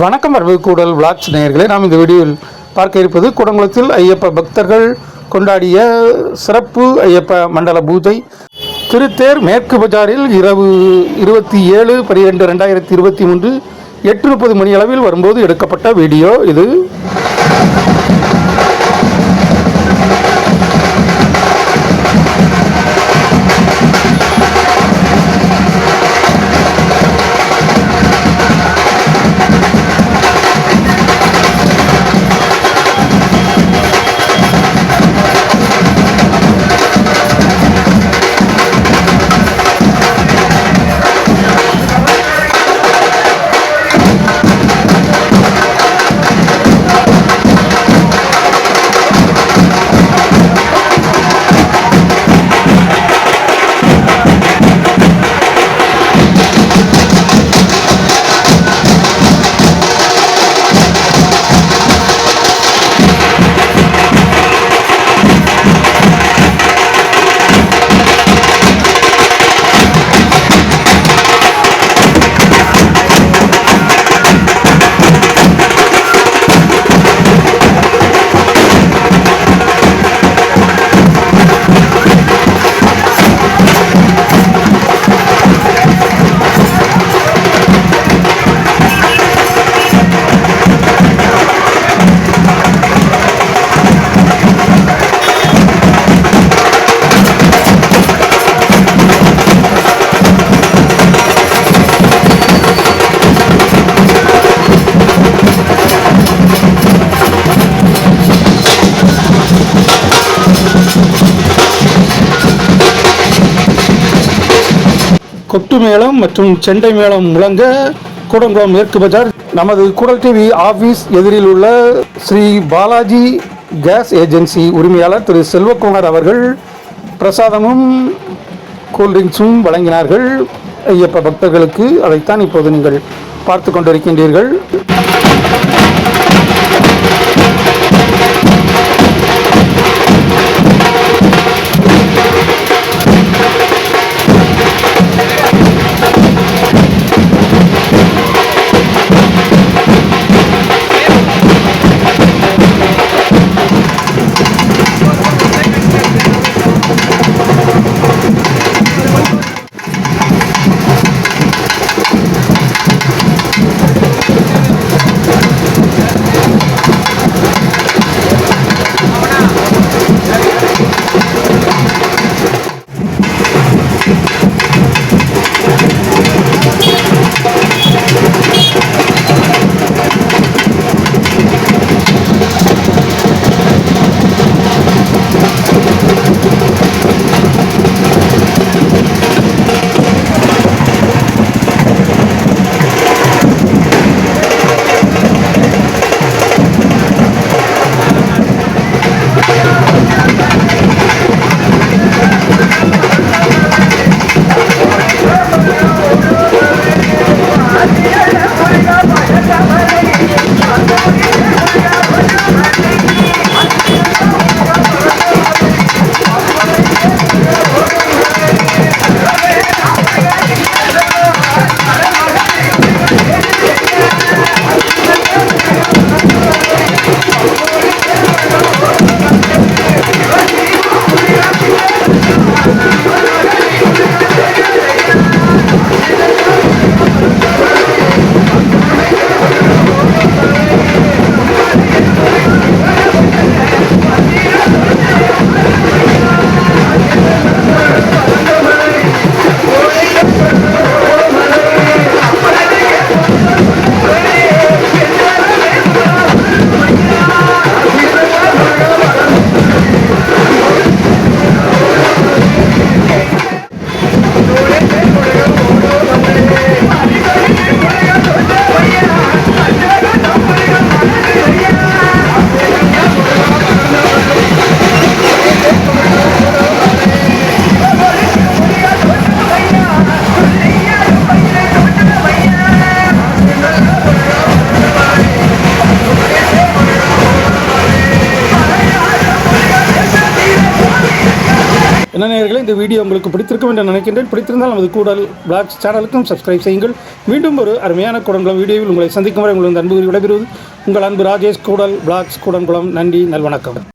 வணக்கம் வரவு கூடல் விளாக்ஸ் நேயர்களே. நாம் இந்த வீடியோவில் பார்க்க இருப்பது குடங்குளத்தில் ஐயப்ப பக்தர்கள் கொண்டாடிய சிறப்பு ஐயப்ப மண்டல பூஜை. திருத்தேர் மேற்கு பஜாரில் இரவு இருபத்தி ஏழு பனிரெண்டு ரெண்டாயிரத்தி இருபத்தி மூன்று எட்டு முப்பது மணி அளவில் வரும்போது எடுக்கப்பட்ட வீடியோ இது. கொட்டு மேளம் மற்றும் செண்டை மேளம் முழங்க கூடங்குளம் மேற்கு பஜார். நமது குடல் டிவி ஆபீஸ் எதிரில் உள்ள ஸ்ரீ பாலாஜி கேஸ் ஏஜென்சி உரிமையாளர் திரு செல்வகுமார் அவர்கள் பிரசாதமும் கூல்ட்ரிங்க்ஸும் வழங்கினார்கள். ஐயப்ப பக்தர்களுக்கு அதைத்தான் இப்போது நீங்கள் பார்த்து கொண்டிருக்கின்றீர்கள். என்ன நேயர்களே இந்த வீடியோ உங்களுக்கு பிடித்திருக்கும் என்று நினைக்கின்றேன். பிடித்திருந்தால் நமது கூடல் பிளாக்ஸ் சேனலுக்கும் சப்ஸ்கிரைப் செய்யுங்கள். மீண்டும் ஒரு அருமையான கூடங்குளம் வீடியோவில் உங்களை சந்திக்கும் வரை உங்களது அன்பு விடைபெறுவது உங்கள் அன்பு ராஜேஷ் கூடல் பிளாக்ஸ் கூடங்குளம் நன்றி நல்வணக்கம்.